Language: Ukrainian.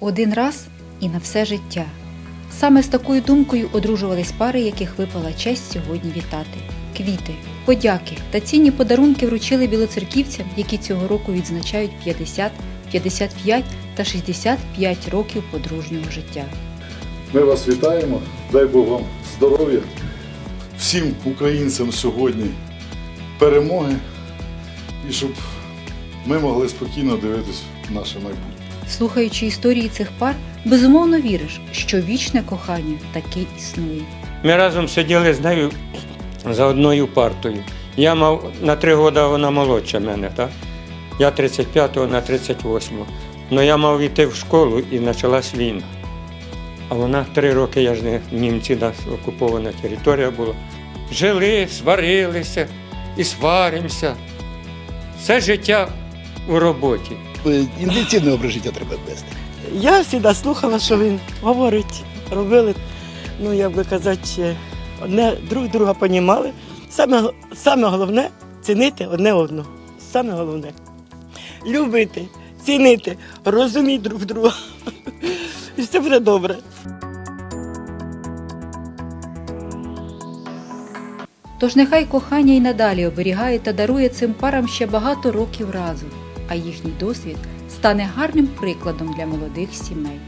Один раз і на все життя. Саме з такою думкою одружувались пари, яких випала честь сьогодні вітати. Квіти, подяки та цінні подарунки вручили білоцерківцям, які цього року відзначають 50, 55 та 65 років подружнього життя. Ми вас вітаємо, дай Бог вам здоров'я. Всім українцям сьогодні перемоги і щоб ми могли спокійно дивитись в наше майбутнє. Слухаючи історії цих пар, безумовно віриш, що вічне кохання таки існує. Ми разом сиділи з нею за одною партою. Я мав на три роки вона молодша мене, так? Я 35-го на 38-го. Ну я мав йти в школу і почалась війна. А вона три роки, я ж не німці, нас окупована територія була. Жили, сварилися і сваримося. Все життя у роботі. Е, Інтенсивний образ життя треба вести. Я завжди слухала, що він говорить, робили, ну як би казати, одне друг друга понімали. Саме, саме головне цінити одне одного. Саме головне. Любити, цінити, розуміти друг друга. І все буде добре. Тож нехай кохання й надалі оберігає та дарує цим парам ще багато років разом, а їхній досвід стане гарним прикладом для молодих сімей.